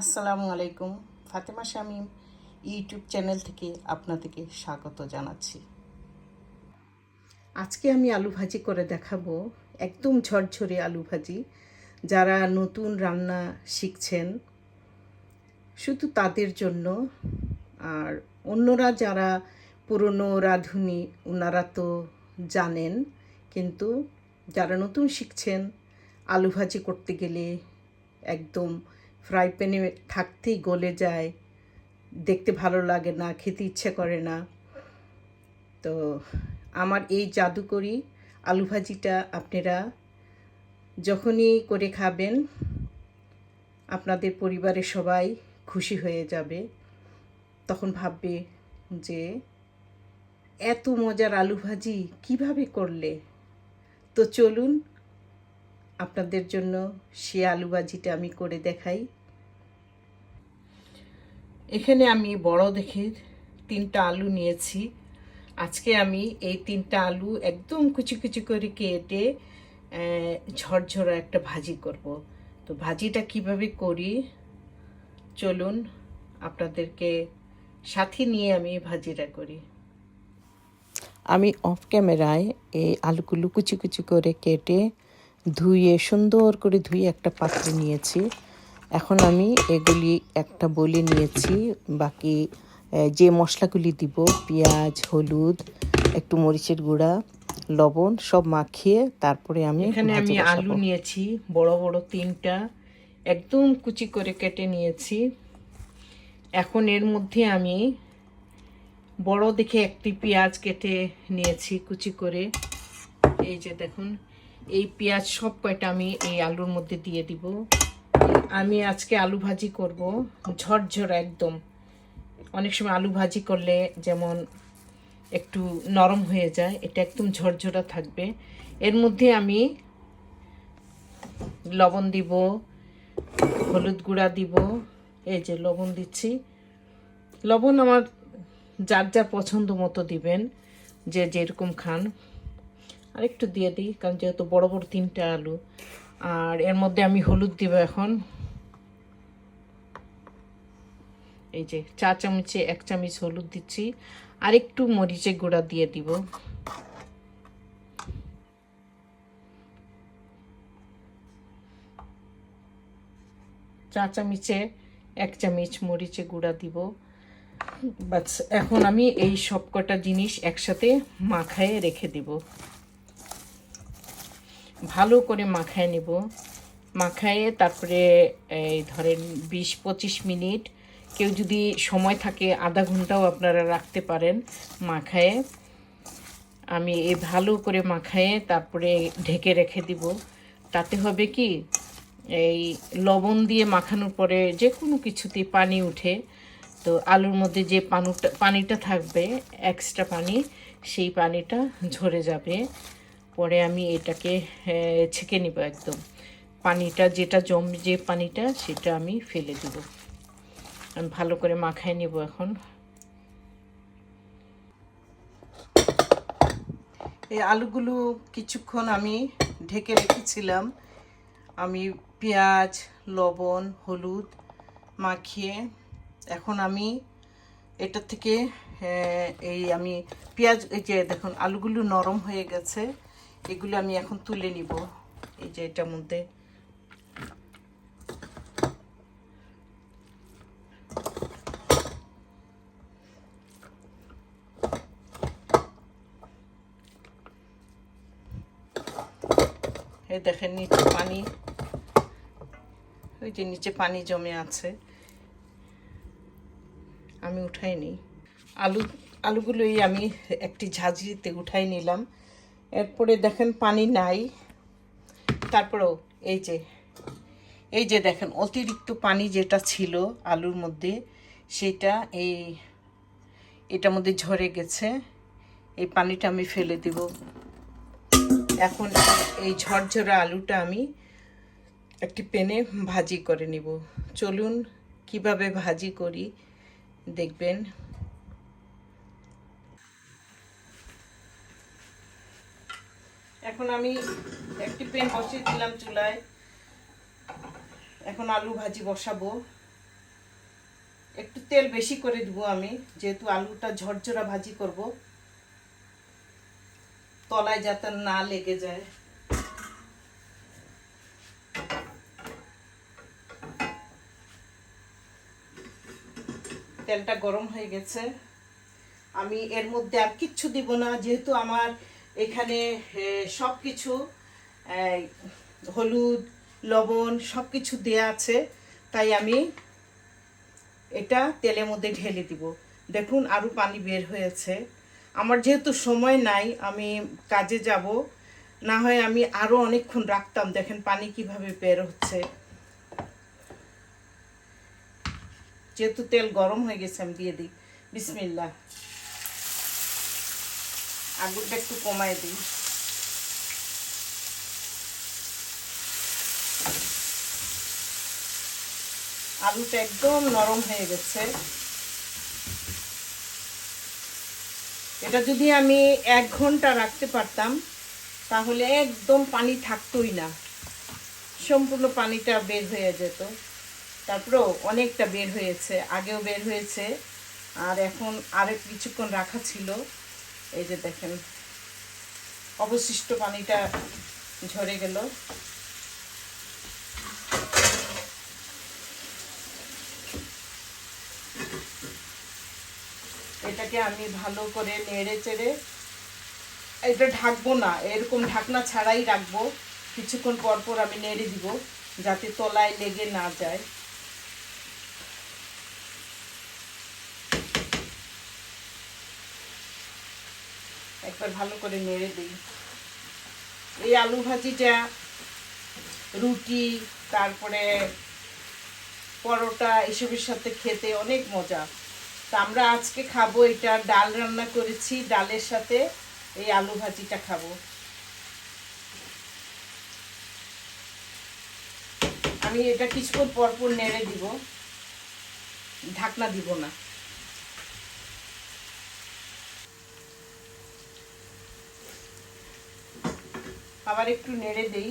আসসালামু আলাইকুম, Fatema Shamim, YouTube channel থেকে আপনাদেরকে স্বাগত জানাচ্ছি। আজকে আমি আলু ভাজি করে দেখাবো, একদম ঝরঝরে আলু ভাজি। যারা নতুন রান্না শিখছেন, শুধু তাদের জন্য। আর অন্যরা যারা পুরনো রাঁধুনি ওনারা তো জানেন, কিন্তু যারা নতুন শিখছেন, আলু ভাজি করতে গেলে একদম ফ্রাই প্যানে থাকতেই গলে যায়। দেখতে ভালো লাগে না, খেতে ইচ্ছে করে না। তো আমার এই জাদুকরি আলু ভাজিটা আপনারা যখনই করে খাবেন, আপনাদের পরিবারের সবাই খুশি হয়ে যাবে। তখন ভাববে যে, এত মজার আলু ভাজি কীভাবে করলে? তো চলুন আপনাদের জন্য সে আলু ভাজিটা আমি করে দেখাই। এখানে আমি বড় দেখে তিনটা আলু নিয়েছি। আজকে আমি এই তিনটা আলু একদম কুচি কুচি করে কেটে ঝরঝরা একটা ভাজি করব। তো ভাজিটা কীভাবে করি? চলুন আপনাদেরকে সাথে নিয়ে আমি ভাজিটা করি। আমি অফ ক্যামেরায় এই আলুগুলো কুচি কুচি করে কেটে ধুয়ে সুন্দর করে ধুয়ে একটা পাত্রে নিয়েছি। এখন আমি এগুলি একটা বলে নিয়েছি। বাকি যে মশলাগুলি দিব পেঁয়াজ হলুদ একটু মরিচের গুঁড়া লবণ সব মাখিয়ে তারপরে আমি এখানে আমি আলু নিয়েছি বড় বড় তিনটা একদম কুচি করে কেটে নিয়েছি। এখন এর মধ্যে আমি বড় দেখে একটি পেঁয়াজ কেটে নিয়েছি কুচি করে। এই যে দেখুন এই পেঁয়াজ সব কয়টা আমি এই আলুর মধ্যে দিয়ে দিব। আমি আজকে আলু ভাজি করব, ঝরঝরা একদম। অনেক সময় আলু ভাজি করলে যেমন একটু নরম হয়ে যায়, এটা একদম ঝরঝরা থাকবে। এর মধ্যে আমি লবণ দিব, হলুদ গুঁড়া দিব, এই যে লবণ দিচ্ছি। লবণ আমার যার যার পছন্দ মতো দিবেন, যে যেরকম খান। আর একটু দিয়ে দিই, কারণ যেহেতু বড় বড় তিনটা আলু। আর এর মধ্যে আমি হলুদ দিব এখন। এই যে চা চামচে এক চামচ হলুদ দিচ্ছি। আর একটু মরিচের গুঁড়া দিয়ে দিব। চা চামচে এক চামচ মরিচে গুঁড়া দিব। বাস, এখন আমি এই সব কটা জিনিস একসাথে মাখায় রেখে দিব। ভালো করে মাখায় নেব। মাখায়ে তারপরে এই ধরেন বিশ পঁচিশ মিনিট, কেউ যদি সময় থাকে আধা ঘন্টাও আপনারা রাখতে পারেন মাখায়ে। আমি এই ভালো করে মাখায়ে তারপরে ঢেকে রেখে দিব। তাতে হবে কি, এই লবণ দিয়ে মাখানোর পরে যে কোনো কিছুতেই পানি উঠে, তো আলুর মধ্যে যে পানুটা, পানিটা থাকবে এক্সট্রা পানি, সেই পানিটা ঝরে যাবে। পরে আমি এটাকে ছেঁকে নিব একদম। পানিটা, যেটা জম, যে পানিটা, সেটা আমি ফেলে দেব। আমি ভালো করে মাখায় নেব এখন। এই আলুগুলো কিছুক্ষণ আমি ঢেকে রেখেছিলাম। আমি পেঁয়াজ, লবণ, হলুদ মাখিয়ে এখন আমি এটা থেকে এই আমি পেঁয়াজ, এই যে দেখুন, আলুগুলো নরম হয়ে গেছে। এগুলো আমি এখন তুলে নিব। এই যে এটার মধ্যে। দেখেন, নিচে পানি। ওই যে নিচে পানি জমে আছে। আমি উঠাই নিই আলু, আলুগুলোই আমি একটি ঝাঁঝরিতে উঠাই নিলাম। এরপরে দেখেন পানি নাই। তারপরেও এই যে এই যে দেখেন, অতিরিক্ত পানি যেটা ছিল আলুর মধ্যে, সেটা এই, এটার মধ্যে ঝরে গেছে। এই পানিটা আমি ফেলে দেব। এখন এই ঝরঝরা আলুটা আমি একটি পেনে ভাজি করে নিব। চলুন কীভাবে ভাজি করি, দেখবেন। এখন আমি একটি পেন বসিয়ে দিলাম চুলায়। এখন আলু ভাজি বসাবো। একটু তেল বেশি করে দিব আমি, যেহেতু আলুটা ঝরঝরা ভাজি করব। তলায় যাতে না লেগে যায়। তেলটা গরম হয়ে গেছে। আমি এর মধ্যে আর কিচ্ছু দিব না, যেহেতু আমার এখানে সব কিছু হলুদ, লবণ সব কিছু দেয়া আছে। তাই আমি এটা তেলের মধ্যে ঢেলে দিব। দেখুন আরও পানি বের হয়েছে। আমার যেহেতু সময় নাই, আমি কাজে যাব। না হয় আমি আরও অনেকক্ষণ রাখতাম। দেখেন, পানি কীভাবে বের হচ্ছে। যেহেতু তেল গরম হয়ে গেছে, আমি দিয়ে দিই। বিসমিল্লা আগুনটা একটু কমায় দিই। আলুটা একদম নরম হয়ে গেছে। এটা যদি আমি এক ঘণ্টা রাখতে পারতাম, তাহলে একদম পানি থাকতোই না। সম্পূর্ণ পানিটা বের হয়ে যেত। তারপরেও অনেকটা বের হয়েছে, আগেও বের হয়েছে, আর এখন আরেক কিছুক্ষণ রাখা ছিল। এই যে দেখেন, অবশিষ্ট পানিটা ঝরে গেল। এটাকে আমি ভালো করে নেড়ে চেড়ে এটা ঢাকবো না, এরকম ঢাকনা ছাড়াই রাখব। কিছুক্ষণ পর পর আমি নেড়ে দিব, যাতে তলায় লেগে না যায়। একবার ভালো করে নেড়ে দিই। এই আলু ভাজিটা, রুটি, তারপরে পরোটা এসবের সাথে খেতে অনেক মজা। তা আমরা আজকে খাব এটা, ডাল রান্না করেছি, ডালের সাথে এই আলু ভাজিটা খাব। আমি এটা কিছুক্ষণ পরপর নেড়ে দিব, ঢাকনা দিব না। আবার একটু নেড়ে দেই।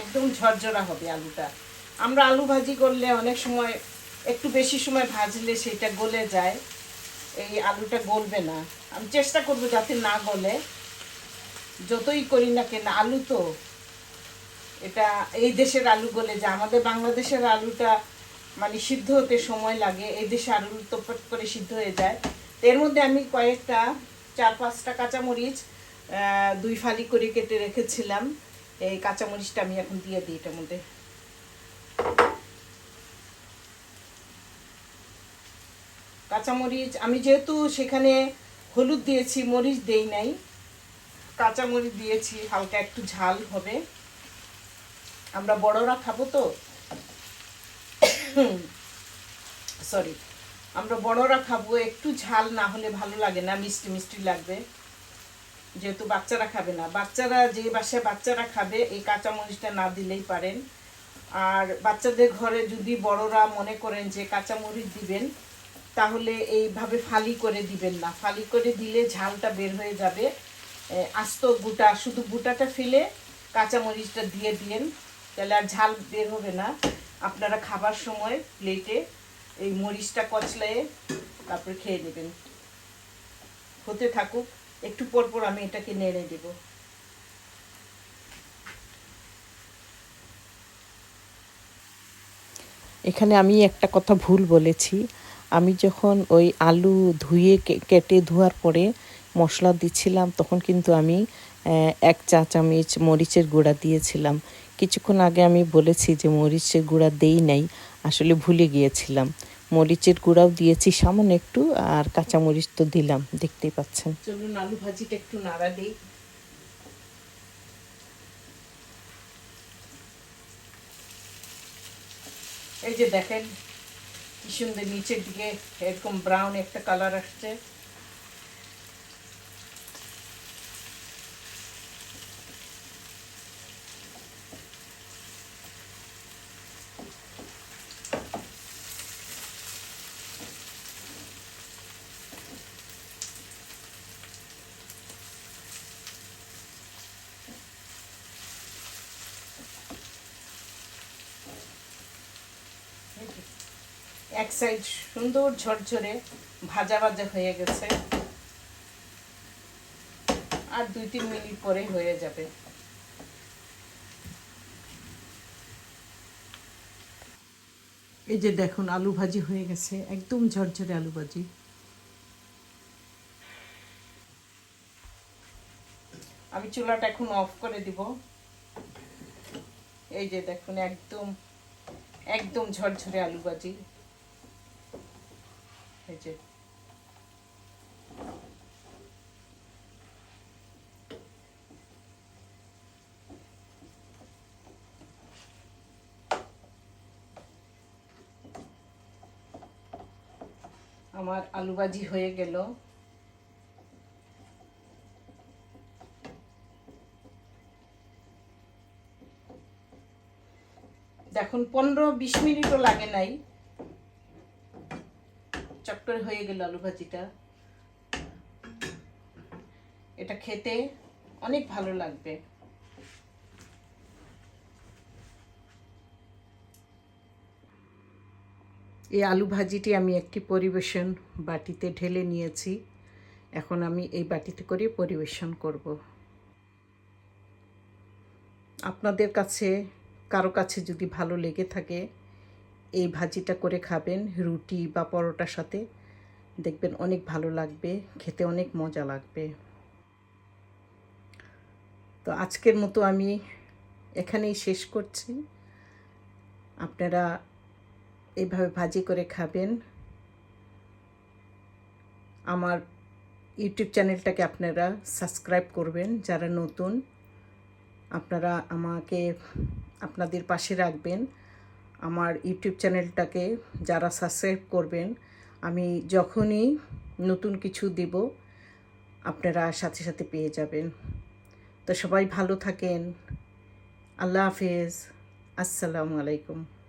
একদম ঝরঝরা হবে আলুটা। আমরা আলু ভাজি করলে অনেক সময়, একটু বেশি সময় ভাজলে সেটা গলে যায়। এই আলুটা গলবে না। আমি চেষ্টা করব যাতে না গলে। যতই করি না কেন, আলু তো এটা এই দেশের আলু গলে যায়। আমাদের বাংলাদেশের আলুটা মানে সিদ্ধ হতে সময় লাগে, এই দেশে আলু তোপট করে সিদ্ধ হয়ে যায়। এর মধ্যে আমি কয়েকটা, চার, পাঁচটা কাঁচামরিচ দুই ফালি করে কেটে রেখেছিলাম। এই কাঁচামরিচটা আমি এখন দিয়ে দিই এটার মধ্যে। কাঁচামরিচ, আমি যেহেতু সেখানে হলুদ দিয়েছি, মরিচ দেই নাই। কাঁচামরিচ দিয়েছি, হালকা একটু ঝাল হবে। আমরা বড়রা খাব তো। সরি আমরা বড়রা খাব, একটু ঝাল না হলে ভালো লাগে না, মিষ্টি মিষ্টি লাগবে। যেহেতু বাচ্চারা খাবে না। বাচ্চারা যে বাসায় বাচ্চারা খাবে, এই কাঁচামরিচটা না দিলেই পারেন। আর বাচ্চাদের ঘরে যদি বড়রা মনে করেন যে কাঁচামরিচ দিবেন, তাহলে এইভাবে ফালি করে দিবেন না। ফালি করে দিলে ঝালটা বের হয়ে যাবে। আস্ত গুটা, শুধু গুটাটা ফেলে কাঁচামরিচটা দিয়ে দিন তাহলে আর ঝাল বের হবে না। আপনারা খাবার সময় প্লেটে এই মরিচটা কচলায়ে তারপরে খেয়ে নেবেন। হতে থাকুক, একটু পর পর আমি এটাকে নেড়ে দেব। এখানে আমি একটা কথা ভুল বলেছি। আমি যখন ওই আলু ধুয়ে কেটে ধোয়ার পরে মশলা দিচ্ছিলাম, তখন কিন্তু আমি এক চা চামচ মরিচের গুঁড়া দিয়েছিলাম। কিছুক্ষণ আগে আমি বলেছি যে মরিচের গুঁড়া দেই নাই, আসলে ভুলে গিয়েছিলাম। মরিচের গুঁড়াও দিয়েছি, সামান্য একটু, আর কাঁচা মরিচ তো দিলাম, দেখতেই পাচ্ছেন। চলুন আলু ভাজিটা একটু নাড়া দিই। এই যে দেখেন, কি সুন্দর নিচের দিকে এরকম ব্রাউন একটা কালার আসছে। এক সাইড সুন্দর ঝরঝরে ভাজা ভাজা হয়ে গেছে। আর দুই তিন মিনিট পরে হয়ে যাবে। এই যে দেখুন আলু ভাজি হয়ে গেছে একদম ঝরঝরে আলু ভাজি। আমি চুলাটা এখন অফ করে দিব। এই যে দেখুন একদম একদম ঝরঝরে আলু ভাজি। যে আমার আলু ভাজি হয়ে গেল। দেখুন পনেরো বিশ মিনিটও লাগে নাই। চট্টর হয়ে গেল আলু ভাজিটা। এটা খেতে অনেক ভালো লাগবে। এই আলু ভাজিটি আমি একটি পরিবেশন বাটিতে ঢেলে নিয়েছি। এখন আমি এই বাটিতে করে পরিবেশন করব। আপনাদের কাছে, কারও কাছে যদি ভালো লেগে থাকে, এই ভাজিটা করে খাবেন, রুটি বা পরোটার সাথে। দেখবেন অনেক ভালো লাগবে, খেতে অনেক মজা লাগবে। তো আজকের মতো আমি এখানেই শেষ করছি। আপনারা এইভাবে ভাজি করে খাবেন। আমার ইউটিউব চ্যানেলটাকে আপনারা সাবস্ক্রাইব করবেন, যারা নতুন। আপনারা আমাকে, আপনাদের পাশে রাখবেন। আমার ইউটিউব চ্যানেলটাকে যারা সাবস্ক্রাইব করবেন আমি যখনই নতুন কিছু দেব, আপনারা সাথে সাথে পেয়ে যাবেন। তো সবাই ভালো থাকেন। আল্লাহ হাফেজ। আসসালামু আলাইকুম।